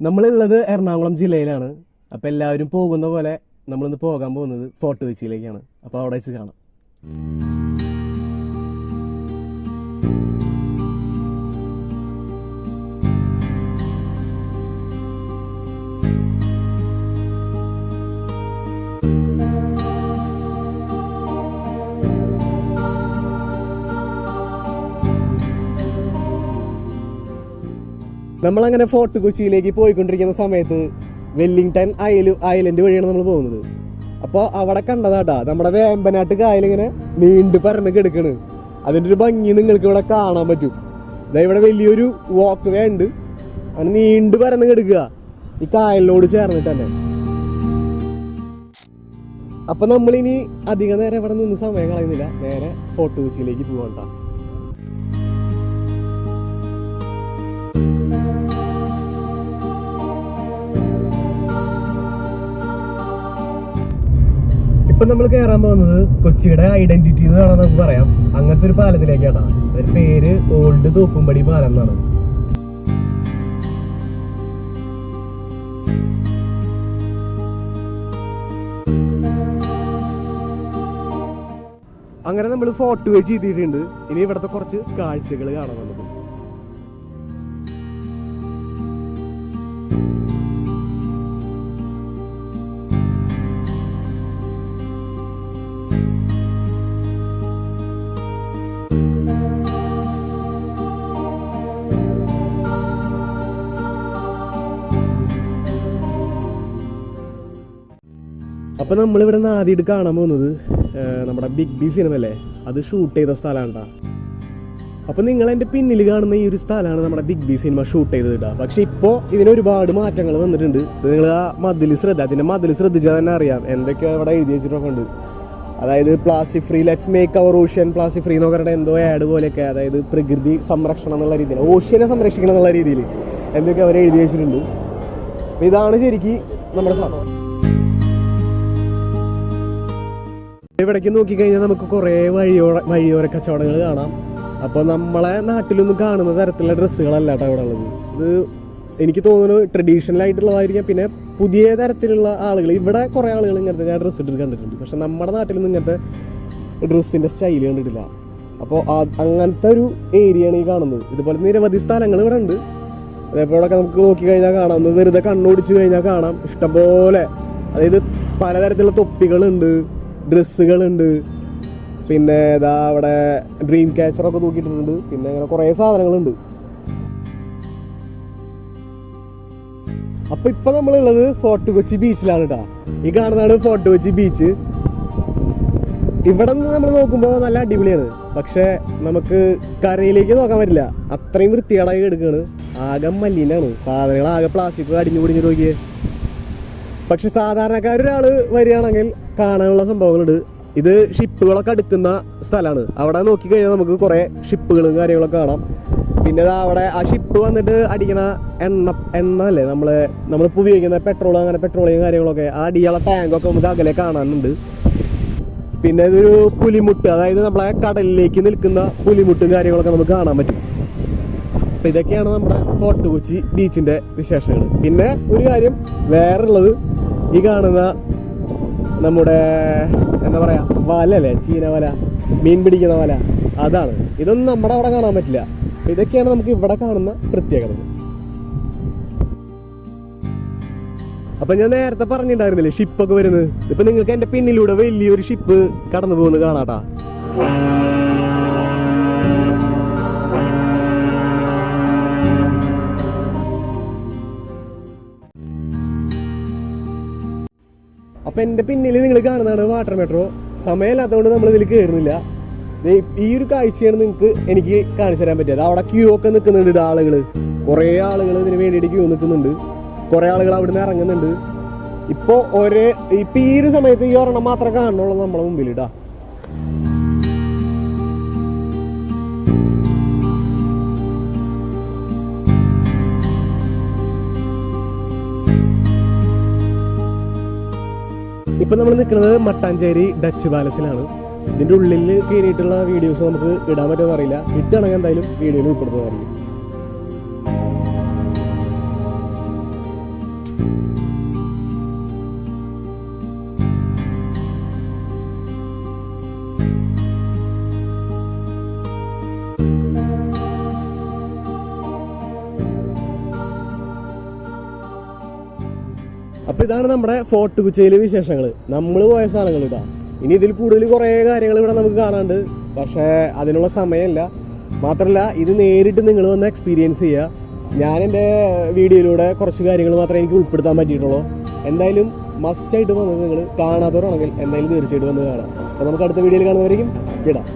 നമ്മളുള്ളത് എറണാകുളം ജില്ലയിലാണ്. അപ്പോൾ എല്ലാവരും പോകുന്ന പോലെ നമ്മളിന്ന് പോകാൻ പോകുന്നത് ഫോർട്ട് കൊച്ചിയിലേക്കാണ് അപ്പോൾ അവിടെ വെച്ച് കാണാം. നമ്മളങ്ങനെ ഫോർട്ട് കൊച്ചിയിലേക്ക് പോയിക്കൊണ്ടിരിക്കുന്ന സമയത്ത് വെല്ലിംഗ്ടൺ അയൽ ഐലൻഡ് വഴിയാണ് നമ്മൾ പോകുന്നത്. അപ്പോൾ അവിടെ കണ്ടതാട്ടാ നമ്മുടെ വേമ്പനാട്ട് കായലിങ്ങനെ നീണ്ട് നീണ്ടു പരന്ന് കിടക്കണ്. അതിന്റെ ഒരു ഭംഗി നിങ്ങൾക്ക് ഇവിടെ കാണാൻ പറ്റും. ഇതാ ഇവിടെ വലിയൊരു വാക്ക് വേ ഉണ്ട്. അങ്ങനെ നീണ്ടു പരന്ന് കിടക്കുക. ഈ കായലിനോട് ചേർന്നിട്ട് തന്നെ. അപ്പൊ നമ്മളിനി അധിക നേരം ഇവിടെ നിന്ന് സമയം കളയുന്നില്ല. നേരെ ഫോർട്ട് കൊച്ചിയിലേക്ക് പോകണ്ട ഇപ്പൊ നമ്മൾ കയറാൻ പോകുന്നത് കൊച്ചിയുടെ ഐഡന്റിറ്റി എന്ന് വേണം നമുക്ക് പറയാം. അങ്ങനത്തെ ഒരു പാലത്തിലേക്കാണ് ഒരു പേര് ഓൾഡ് തോപ്പുംപടി പാലം എന്നാണ്. അങ്ങനെ നമ്മൾ ഫോർട്ട് വെച്ച് ചെയ്തിട്ടുണ്ട് ഇനി ഇവിടുത്തെ കുറച്ച് കാഴ്ചകൾ കാണാൻ നമുക്ക് അപ്പൊ നമ്മളിവിടെ നിന്ന് ആദ്യമായിട്ട് കാണാൻ പോകുന്നത് നമ്മുടെ ബിഗ് ബി സിനിമ അല്ലേ അത് ഷൂട്ട് ചെയ്ത സ്ഥലമാണ് അപ്പം അപ്പൊ നിങ്ങൾ എന്റെ പിന്നിൽ കാണുന്ന ഈ ഒരു സ്ഥലമാണ് നമ്മുടെ ബിഗ് ബി സിനിമ ഷൂട്ട് ചെയ്തത് കേട്ടോ പക്ഷേ ഇപ്പോൾ ഇതിന് ഒരുപാട് മാറ്റങ്ങൾ വന്നിട്ടുണ്ട്. നിങ്ങൾ ആ മതിൽ ശ്രദ്ധ അതിന്റെ മതിൽ ശ്രദ്ധിച്ചാൽ തന്നെ അറിയാം. എന്തൊക്കെയാണ് ഇവിടെ എഴുതി വെച്ചിട്ടൊക്കെ ഉണ്ട് അതായത് plastic free let's make our ocean plastic free എന്നൊക്കെ പറഞ്ഞിട്ട് എന്തോ ആഡ് പോലെയൊക്കെ അതായത് പ്രകൃതി സംരക്ഷണം എന്നുള്ള രീതിയിൽ ഓഷ്യനെ സംരക്ഷിക്കണം എന്നുള്ള രീതിയിൽ എന്തൊക്കെ അവർ എഴുതി വെച്ചിട്ടുണ്ട്. ഇതാണ് ശരിക്കും നമ്മുടെ സ്ഥലം ഇവിടേക്ക് നോക്കിക്കഴിഞ്ഞാൽ നമുക്ക് കുറേ വഴിയോര വഴിയോര കച്ചവടങ്ങൾ കാണാം. അപ്പോൾ നമ്മളെ നാട്ടിലൊന്നും കാണുന്ന തരത്തിലുള്ള ഡ്രസ്സുകളല്ല കേട്ടോ ഇവിടെ ഉള്ളത്. ഇത് എനിക്ക് തോന്നുന്നു ട്രഡീഷണൽ ആയിട്ടുള്ളതായിരിക്കാം പിന്നെ പുതിയ തരത്തിലുള്ള ആളുകൾ ഇവിടെ കുറേ ആളുകൾ ഇങ്ങനത്തെ ഞാൻ ഡ്രസ്സ് ഇട്ടിട്ട് കണ്ടിട്ടുണ്ട്. പക്ഷെ നമ്മുടെ നാട്ടിലൊന്നും ഇങ്ങനത്തെ ഡ്രസ്സിന്റെ സ്റ്റൈൽ കണ്ടിട്ടില്ല. അപ്പോൾ അങ്ങനത്തെ ഒരു ഏരിയയാണ് ഈ കാണുന്നത്. ഇതുപോലെ നിരവധി സ്ഥലങ്ങൾ ഇവിടെ ഉണ്ട്. അതേപോലെ നമുക്ക് നോക്കി കഴിഞ്ഞാൽ കാണാം വെറുതെ കണ്ണോടിച്ച് കഴിഞ്ഞാൽ കാണാം. ഇഷ്ടംപോലെ അതായത് പലതരത്തിലുള്ള തൊപ്പികളുണ്ട്. ഡ്രസ്സുകളുണ്ട്. പിന്നെ ഇതാ അവിടെ ഡ്രീം ക്യാച്ചറൊക്കെ തൂക്കിയിട്ടുണ്ട് പിന്നെ അങ്ങനെ കുറേ സാധനങ്ങളുണ്ട്. അപ്പൊ ഇപ്പൊ നമ്മളുള്ളത് ഫോർട്ട് കൊച്ചി ബീച്ചിലാണ് കേട്ടോ ഈ കാണുന്നതാണ് ഫോർട്ട് കൊച്ചി ബീച്ച്. ഇവിടെ നിന്ന് നമ്മൾ നോക്കുമ്പോൾ നല്ല അടിപൊളിയാണ്. പക്ഷേ നമുക്ക് കരയിലേക്ക് നോക്കാൻ പറ്റില്ല. അത്രയും വൃത്തികേടായി എടുക്കുകയാണ് ആകെ മലിനാണ്. സാധനങ്ങൾ ആകെ പ്ലാസ്റ്റിക് അടിഞ്ഞു പൊടിഞ്ഞു നോക്കിയേ. പക്ഷെ സാധാരണക്കാരൊരാൾ വരികയാണെങ്കിൽ കാണാനുള്ള സംഭവങ്ങളുണ്ട്. ഇത് ഷിപ്പുകളൊക്കെ അടുക്കുന്ന സ്ഥലമാണ്. അവിടെ നോക്കിക്കഴിഞ്ഞാൽ നമുക്ക് കുറേ ഷിപ്പുകളും കാര്യങ്ങളൊക്കെ കാണാം. പിന്നെ അവിടെ ആ ഷിപ്പ് വന്നിട്ട് അടിക്കുന്ന എണ്ണ എണ്ണ അല്ലേ നമ്മൾ നമ്മളിപ്പോൾ ഉപയോഗിക്കുന്ന പെട്രോൾ അങ്ങനെ പെട്രോളിയും കാര്യങ്ങളൊക്കെ ആ അടിയുള്ള ടാങ്കൊക്കെ നമുക്ക് അകലെ കാണാനുണ്ട്. പിന്നെ ഇതൊരു പുലിമുട്ട് അതായത് നമ്മളെ കടലിലേക്ക് നിൽക്കുന്ന പുലിമുട്ടും കാര്യങ്ങളൊക്കെ നമുക്ക് കാണാൻ പറ്റും. അപ്പൊ ഇതൊക്കെയാണ് നമ്മുടെ ഫോർട്ട് കൊച്ചി ബീച്ചിന്റെ വിശേഷങ്ങൾ. പിന്നെ ഒരു കാര്യം വേറുള്ളത് ഈ കാണുന്ന നമ്മുടെ എന്താ പറയാ വല അല്ലേ? ചീന വല മീൻ പിടിക്കുന്ന വല. അതാണ്. ഇതൊന്നും നമ്മുടെ അവിടെ കാണാൻ പറ്റില്ല. ഇതൊക്കെയാണ് നമുക്ക് ഇവിടെ കാണുന്ന പ്രത്യേകത. അപ്പൊ ഞാൻ നേരത്തെ പറഞ്ഞിട്ടുണ്ടായിരുന്നില്ലേ ഷിപ്പൊക്കെ വരുന്നത്? ഇപ്പൊ നിങ്ങൾക്ക് എന്റെ പിന്നിലൂടെ വലിയൊരു ഷിപ്പ് കടന്നു പോകുന്നത് കാണാട്ടാ. അപ്പൊ എന്റെ പിന്നിൽ നിങ്ങൾ കാണുന്നതാണ് വാട്ടർ മെട്രോ സമയമില്ലാത്തതുകൊണ്ട് നമ്മൾ ഇതിൽ കയറുന്നില്ല ഈ ഒരു കാഴ്ചയാണ് നിങ്ങൾക്ക് എനിക്ക് കാണിച്ചു തരാൻ പറ്റിയത്. അവിടെ ക്യൂ ഒക്കെ നിൽക്കുന്നുണ്ട് ആളുകൾ കുറേ ആളുകൾ ഇതിന് വേണ്ടിയിട്ട് ക്യൂ നിൽക്കുന്നുണ്ട്. കുറേ ആളുകൾ അവിടെ നിന്ന് ഇറങ്ങുന്നുണ്ട്. ഇപ്പോൾ ഒരേ ഇപ്പൊ ഈ ഒരു സമയത്ത് ഈ ഒരെണ്ണം മാത്രമേ കാണുന്നുള്ളൂ നമ്മളെ മുമ്പിൽ ഇടാ ഇപ്പൊ നമ്മൾ നിൽക്കുന്നത് മട്ടാഞ്ചേരി ഡച്ച് പാലസിലാണ് ഇതിന്റെ ഉള്ളിൽ കയറിയിട്ടുള്ള വീഡിയോസ് നമുക്ക് ഇടാൻ പറ്റുമെന്ന് അറിയില്ല. ഇട്ടാണെങ്കിൽ എന്തായാലും വീഡിയോയിൽ ഉൾപ്പെടുത്തുന്നതായിരിക്കും. അപ്പൊ ഇതാണ് നമ്മുടെ ഫോർട്ട് കൊച്ചിയിലെ വിശേഷങ്ങൾ നമ്മൾ പോയ സ്ഥലങ്ങൾ ഇതാ. ഇനി ഇതിൽ കൂടുതൽ കുറേ കാര്യങ്ങൾ ഇവിടെ നമുക്ക് കാണാണ്ട് പക്ഷേ അതിനുള്ള സമയമില്ല. മാത്രമല്ല ഇത് നേരിട്ട് നിങ്ങൾ വന്ന് എക്സ്പീരിയൻസ് ചെയ്യുക ഞാൻ എന്റെ വീഡിയോയിലൂടെ കുറച്ച് കാര്യങ്ങൾ മാത്രമേ എനിക്ക് ഉൾപ്പെടുത്താൻ പറ്റിയിട്ടുള്ളൂ. എന്തായാലും മസ്റ്റായിട്ട് വന്നത് നിങ്ങൾ കാണാത്തവരാണെങ്കിൽ എന്തായാലും തീർച്ചയായിട്ടും വന്ന് കാണാം. അപ്പോൾ നമുക്ക് അടുത്ത വീഡിയോയിൽ കാണുന്നവരേക്കും വിടാം.